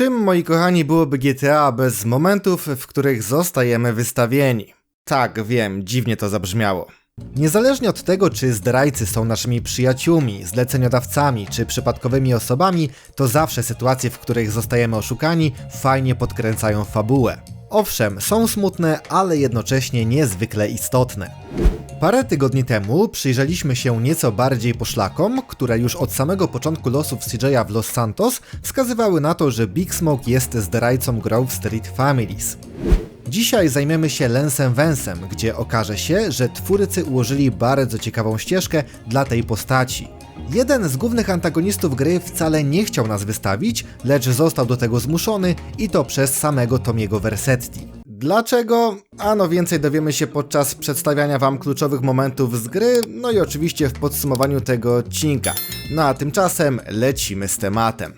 Czym, moi kochani, byłoby GTA bez momentów, w których zostajemy wystawieni? Tak, wiem, dziwnie to zabrzmiało. Niezależnie od tego, czy zdrajcy są naszymi przyjaciółmi, zleceniodawcami czy przypadkowymi osobami, to zawsze sytuacje, w których zostajemy oszukani, fajnie podkręcają fabułę. Owszem, są smutne, ale jednocześnie niezwykle istotne. Parę tygodni temu przyjrzeliśmy się nieco bardziej poszlakom, które już od samego początku losów CJ'a w Los Santos wskazywały na to, że Big Smoke jest zdrajcą Grove Street Families. Dzisiaj zajmiemy się Lensem Wensem, gdzie okaże się, że twórcy ułożyli bardzo ciekawą ścieżkę dla tej postaci. Jeden z głównych antagonistów gry wcale nie chciał nas wystawić, lecz został do tego zmuszony i to przez samego Tomiego Versetti. Dlaczego? Ano więcej dowiemy się podczas przedstawiania Wam kluczowych momentów z gry, no i oczywiście w podsumowaniu tego odcinka. No a tymczasem lecimy z tematem.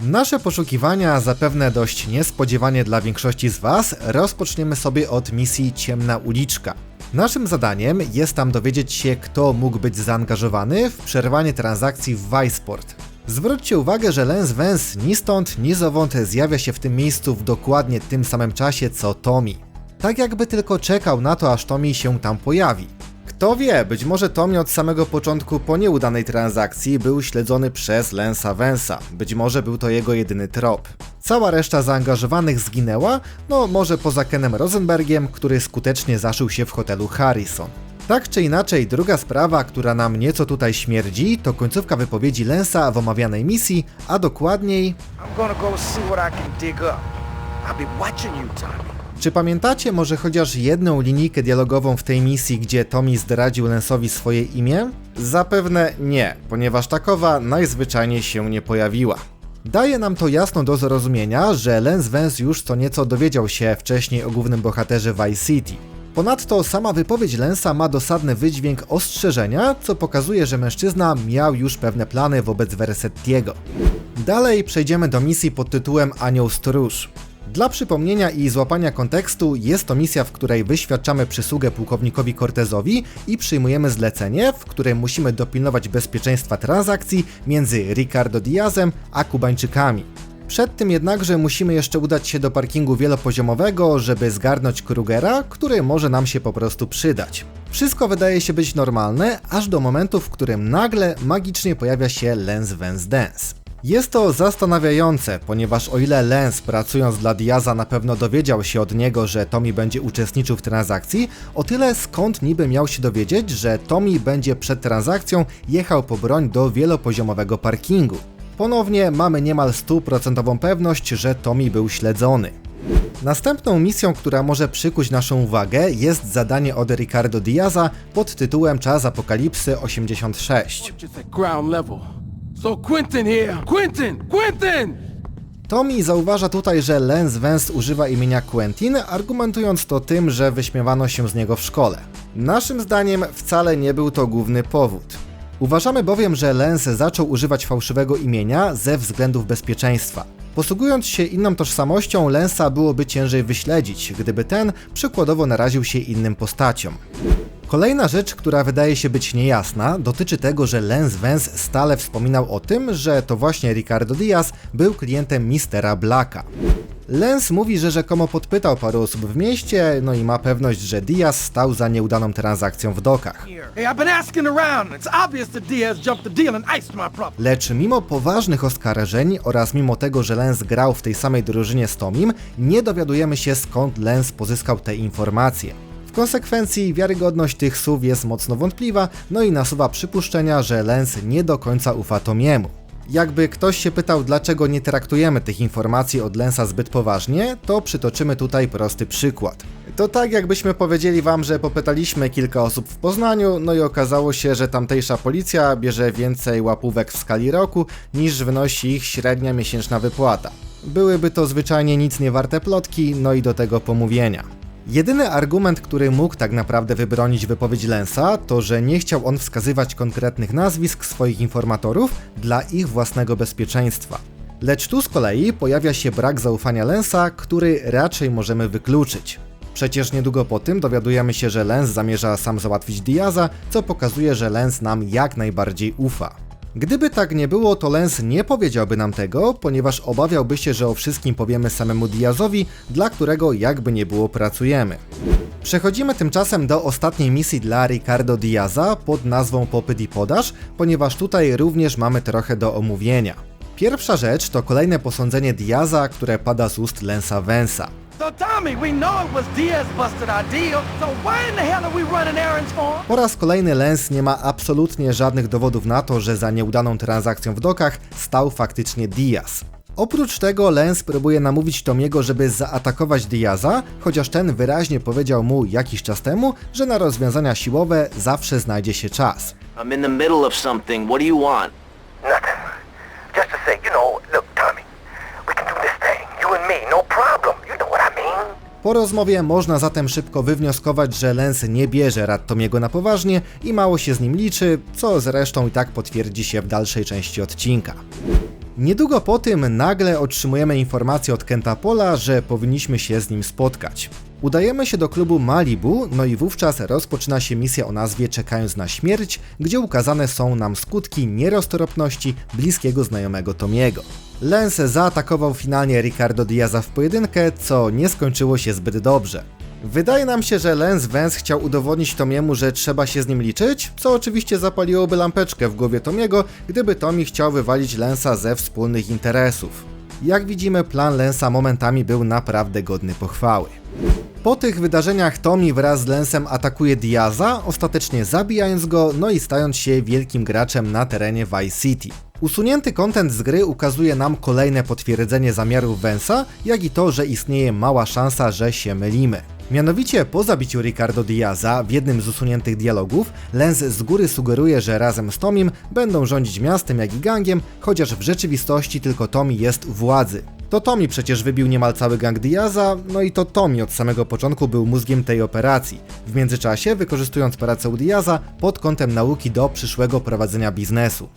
Nasze poszukiwania, zapewne dość niespodziewanie dla większości z Was, rozpoczniemy sobie od misji Ciemna Uliczka. Naszym zadaniem jest tam dowiedzieć się, kto mógł być zaangażowany w przerwanie transakcji w Viceport. Zwróćcie uwagę, że Lens Vance ni stąd, ni zowąd zjawia się w tym miejscu w dokładnie tym samym czasie co Tommy. Tak jakby tylko czekał na to, aż Tommy się tam pojawi. Kto wie, być może Tommy od samego początku po nieudanej transakcji był śledzony przez Lensa Vensa. Być może był to jego jedyny trop. Cała reszta zaangażowanych zginęła, no może poza Kenem Rosenbergiem, który skutecznie zaszył się w hotelu Harrison. Tak czy inaczej, druga sprawa, która nam nieco tutaj śmierdzi, to końcówka wypowiedzi Lensa w omawianej misji, a dokładniej... Czy pamiętacie może chociaż jedną linijkę dialogową w tej misji, gdzie Tommy zdradził Lensowi swoje imię? Zapewne nie, ponieważ takowa najzwyczajniej się nie pojawiła. Daje nam to jasno do zrozumienia, że Lens Vance już co nieco dowiedział się wcześniej o głównym bohaterze Vice City. Ponadto sama wypowiedź Lensa ma dosadny wydźwięk ostrzeżenia, co pokazuje, że mężczyzna miał już pewne plany wobec Versettiego. Dalej przejdziemy do misji pod tytułem Anioł Stróż. Dla przypomnienia i złapania kontekstu, jest to misja, w której wyświadczamy przysługę pułkownikowi Cortezowi i przyjmujemy zlecenie, w którym musimy dopilnować bezpieczeństwa transakcji między Ricardo Diazem a Kubańczykami. Przed tym jednakże musimy jeszcze udać się do parkingu wielopoziomowego, żeby zgarnąć Krugera, który może nam się po prostu przydać. Wszystko wydaje się być normalne, aż do momentu, w którym nagle magicznie pojawia się Lens Vance Dance. Jest to zastanawiające, ponieważ o ile Lens pracując dla Diaza na pewno dowiedział się od niego, że Tommy będzie uczestniczył w transakcji, o tyle skąd niby miał się dowiedzieć, że Tommy będzie przed transakcją jechał po broń do wielopoziomowego parkingu. Ponownie mamy niemal stuprocentową pewność, że Tommy był śledzony. Następną misją, która może przykuć naszą uwagę, jest zadanie od Ricardo Diaza pod tytułem Czas Apokalipsy 86. Just at ground level. So Quentin here. Quentin! Quentin! Tommy zauważa tutaj, że Lens Vance używa imienia Quentin, argumentując to tym, że wyśmiewano się z niego w szkole. Naszym zdaniem wcale nie był to główny powód. Uważamy bowiem, że Lens zaczął używać fałszywego imienia ze względów bezpieczeństwa. Posługując się inną tożsamością, Lensa byłoby ciężej wyśledzić, gdyby ten przykładowo naraził się innym postaciom. Kolejna rzecz, która wydaje się być niejasna, dotyczy tego, że Lens Vance stale wspominał o tym, że to właśnie Ricardo Diaz był klientem Mistera Blacka. Lens mówi, że rzekomo podpytał paru osób w mieście, no i ma pewność, że Diaz stał za nieudaną transakcją w dokach. Lecz mimo poważnych oskarżeń oraz mimo tego, że Lens grał w tej samej drużynie z Tomim, nie dowiadujemy się skąd Lens pozyskał te informacje. W konsekwencji wiarygodność tych słów jest mocno wątpliwa, no i nasuwa przypuszczenia, że Lens nie do końca ufa Tomiemu. Jakby ktoś się pytał, dlaczego nie traktujemy tych informacji od Lensa zbyt poważnie, to przytoczymy tutaj prosty przykład. To tak jakbyśmy powiedzieli wam, że popytaliśmy kilka osób w Poznaniu, no i okazało się, że tamtejsza policja bierze więcej łapówek w skali roku, niż wynosi ich średnia miesięczna wypłata. Byłyby to zwyczajnie nic nie warte plotki, no i do tego pomówienia. Jedyny argument, który mógł tak naprawdę wybronić wypowiedź Lensa, to że nie chciał on wskazywać konkretnych nazwisk swoich informatorów dla ich własnego bezpieczeństwa. Lecz tu z kolei pojawia się brak zaufania Lensa, który raczej możemy wykluczyć. Przecież niedługo po tym dowiadujemy się, że Lens zamierza sam załatwić Diaza, co pokazuje, że Lens nam jak najbardziej ufa. Gdyby tak nie było, to Lens nie powiedziałby nam tego, ponieważ obawiałby się, że o wszystkim powiemy samemu Diazowi, dla którego jakby nie było pracujemy. Przechodzimy tymczasem do ostatniej misji dla Ricardo Diaza pod nazwą Popyt i Podaż, ponieważ tutaj również mamy trochę do omówienia. Pierwsza rzecz to kolejne posądzenie Diaza, które pada z ust Lensa Vensa. So, Tommy, we know it was Diaz busted our deal, so why in the hell are we running errands for him? Po raz kolejny Lens nie ma absolutnie żadnych dowodów na to, że za nieudaną transakcją w dokach stał faktycznie Diaz. Oprócz tego Lens próbuje namówić Tomiego, żeby zaatakować Diaza, chociaż ten wyraźnie powiedział mu jakiś czas temu, że na rozwiązania siłowe zawsze znajdzie się czas. I'm in the middle of something. What do you want? Nothing. Just to say, you know, look, Tommy, we can do this thing, you and me, no problem. You know what I mean? Po rozmowie można zatem szybko wywnioskować, że Lens nie bierze rad Tomiego na poważnie i mało się z nim liczy, co zresztą i tak potwierdzi się w dalszej części odcinka. Niedługo po tym nagle otrzymujemy informację od Kenta Pola, że powinniśmy się z nim spotkać. Udajemy się do klubu Malibu, no i wówczas rozpoczyna się misja o nazwie Czekając na śmierć, gdzie ukazane są nam skutki nieroztropności bliskiego znajomego Tomiego. Lens zaatakował finalnie Ricardo Diaza w pojedynkę, co nie skończyło się zbyt dobrze. Wydaje nam się, że Lens Vance chciał udowodnić Tomiemu, że trzeba się z nim liczyć, co oczywiście zapaliłoby lampeczkę w głowie Tomiego, gdyby Tomi chciał wywalić Lensa ze wspólnych interesów. Jak widzimy, plan Lensa momentami był naprawdę godny pochwały. Po tych wydarzeniach Tommy wraz z Lensem atakuje Diaza, ostatecznie zabijając go, no i stając się wielkim graczem na terenie Vice City. Usunięty kontent z gry ukazuje nam kolejne potwierdzenie zamiarów Vensa, jak i to, że istnieje mała szansa, że się mylimy. Mianowicie po zabiciu Ricardo Diaza w jednym z usuniętych dialogów, Lens z góry sugeruje, że razem z Tomim będą rządzić miastem jak i gangiem, chociaż w rzeczywistości tylko Tommy jest u władzy. To Tommy przecież wybił niemal cały gang Diaza, no i to Tommy od samego początku był mózgiem tej operacji. W międzyczasie wykorzystując pracę Diaza pod kątem nauki do przyszłego prowadzenia biznesu.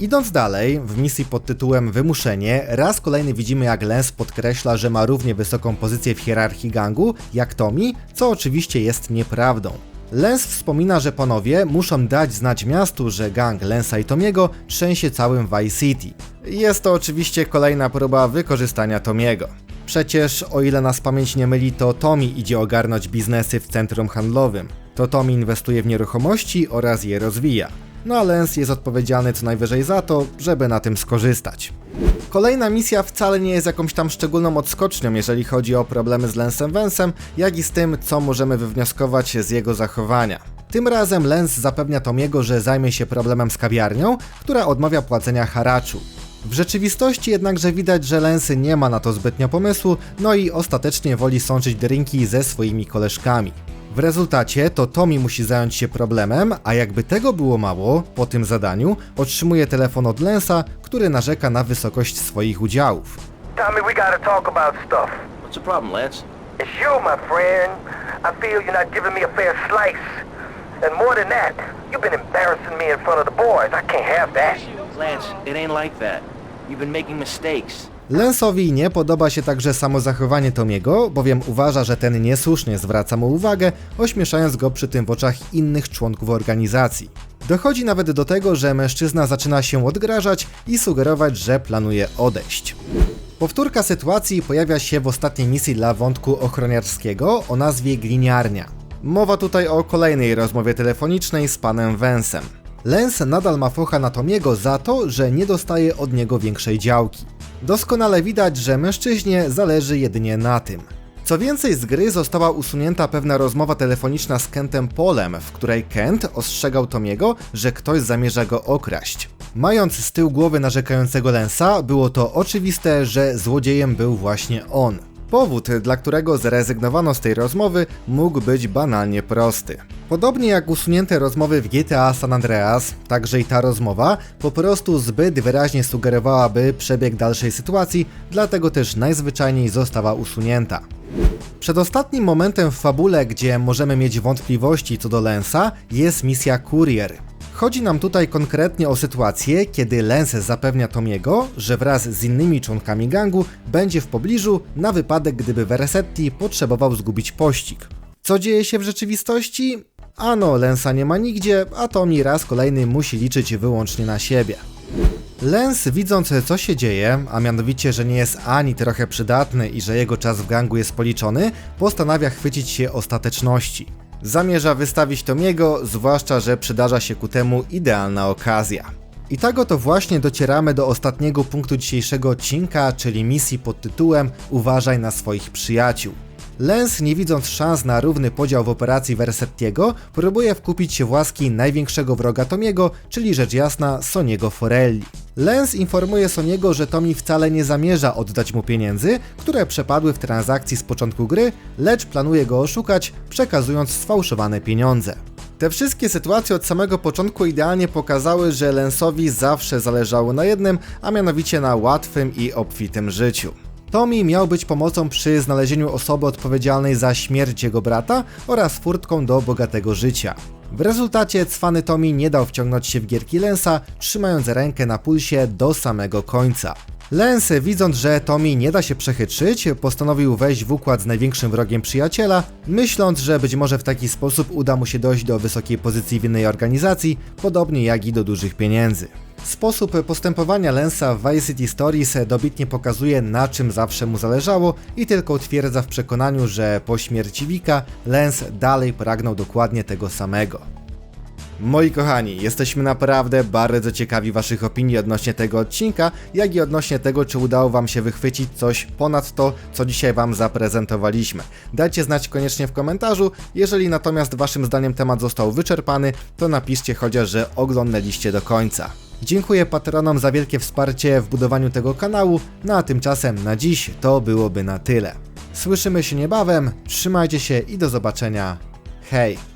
Idąc dalej, w misji pod tytułem Wymuszenie, raz kolejny widzimy jak Lens podkreśla, że ma równie wysoką pozycję w hierarchii gangu jak Tommy, co oczywiście jest nieprawdą. Lens wspomina, że panowie muszą dać znać miastu, że gang Lensa i Tomiego trzęsie całym Vice City. Jest to oczywiście kolejna próba wykorzystania Tomiego. Przecież, o ile nas pamięć nie myli, to Tommy idzie ogarnąć biznesy w centrum handlowym. To Tommy inwestuje w nieruchomości oraz je rozwija. No a Lens jest odpowiedzialny co najwyżej za to, żeby na tym skorzystać. Kolejna misja wcale nie jest jakąś tam szczególną odskocznią, jeżeli chodzi o problemy z Lensem Wensem, jak i z tym, co możemy wywnioskować z jego zachowania. Tym razem Lens zapewnia Tomiego, że zajmie się problemem z kawiarnią, która odmawia płacenia haraczu. W rzeczywistości jednakże widać, że Lens nie ma na to zbytnio pomysłu, no i ostatecznie woli sączyć drinki ze swoimi koleżkami. W rezultacie to Tommy musi zająć się problemem, a jakby tego było mało, po tym zadaniu otrzymuje telefon od Lensa, który narzeka na wysokość swoich udziałów. Tommy, we gotta talk about stuff. What's the problem, Lance? It's you, my friend. I feel you're not giving me a fair slice. And more than that, you've been embarrassing me in front of the boys. I can't have that. Lance, it ain't like that. You've been making mistakes. Lensowi nie podoba się także samo zachowanie Tomiego, bowiem uważa, że ten niesłusznie zwraca mu uwagę, ośmieszając go przy tym w oczach innych członków organizacji. Dochodzi nawet do tego, że mężczyzna zaczyna się odgrażać i sugerować, że planuje odejść. Powtórka sytuacji pojawia się w ostatniej misji dla wątku ochroniarskiego o nazwie Gliniarnia. Mowa tutaj o kolejnej rozmowie telefonicznej z panem Wensem. Lens nadal ma focha na Tomiego za to, że nie dostaje od niego większej działki. Doskonale widać, że mężczyźnie zależy jedynie na tym. Co więcej, z gry została usunięta pewna rozmowa telefoniczna z Kentem Polem, w której Kent ostrzegał Tomiego, że ktoś zamierza go okraść. Mając z tyłu głowy narzekającego Lensa, było to oczywiste, że złodziejem był właśnie on. Powód, dla którego zrezygnowano z tej rozmowy, mógł być banalnie prosty. Podobnie jak usunięte rozmowy w GTA San Andreas, także i ta rozmowa po prostu zbyt wyraźnie sugerowałaby przebieg dalszej sytuacji, dlatego też najzwyczajniej została usunięta. Przedostatnim momentem w fabule, gdzie możemy mieć wątpliwości co do Lensa, jest misja Courier. Chodzi nam tutaj konkretnie o sytuację, kiedy Lens zapewnia Tomiego, że wraz z innymi członkami gangu będzie w pobliżu na wypadek, gdyby Versetti potrzebował zgubić pościg. Co dzieje się w rzeczywistości? Ano, Lensa nie ma nigdzie, a Tommy raz kolejny musi liczyć wyłącznie na siebie. Lens, widząc co się dzieje, a mianowicie, że nie jest ani trochę przydatny i że jego czas w gangu jest policzony, postanawia chwycić się ostateczności. Zamierza wystawić Tomiego, zwłaszcza, że przydarza się ku temu idealna okazja. I tak oto właśnie docieramy do ostatniego punktu dzisiejszego odcinka, czyli misji pod tytułem Uważaj na swoich przyjaciół. Lens, nie widząc szans na równy podział w operacji Versettiego, próbuje wkupić się w łaski największego wroga Tomiego, czyli rzecz jasna Soniego Forelli. Lens informuje Soniego, że Tommy wcale nie zamierza oddać mu pieniędzy, które przepadły w transakcji z początku gry, lecz planuje go oszukać, przekazując sfałszowane pieniądze. Te wszystkie sytuacje od samego początku idealnie pokazały, że Lensowi zawsze zależało na jednym, a mianowicie na łatwym i obfitym życiu. Tommy miał być pomocą przy znalezieniu osoby odpowiedzialnej za śmierć jego brata oraz furtką do bogatego życia. W rezultacie cwany Tommy nie dał wciągnąć się w gierki Lensa, trzymając rękę na pulsie do samego końca. Lens, widząc, że Tommy nie da się przechytrzyć, postanowił wejść w układ z największym wrogiem przyjaciela, myśląc, że być może w taki sposób uda mu się dojść do wysokiej pozycji w innej organizacji, podobnie jak i do dużych pieniędzy. Sposób postępowania Lensa w Vice City Stories dobitnie pokazuje na czym zawsze mu zależało i tylko utwierdza w przekonaniu, że po śmierci Vika Lens dalej pragnął dokładnie tego samego. Moi kochani, jesteśmy naprawdę bardzo ciekawi Waszych opinii odnośnie tego odcinka, jak i odnośnie tego, czy udało Wam się wychwycić coś ponad to, co dzisiaj Wam zaprezentowaliśmy. Dajcie znać koniecznie w komentarzu, jeżeli natomiast Waszym zdaniem temat został wyczerpany, to napiszcie chociaż, że oglądaliście do końca. Dziękuję patronom za wielkie wsparcie w budowaniu tego kanału, no a tymczasem na dziś to byłoby na tyle. Słyszymy się niebawem, trzymajcie się i do zobaczenia. Hej!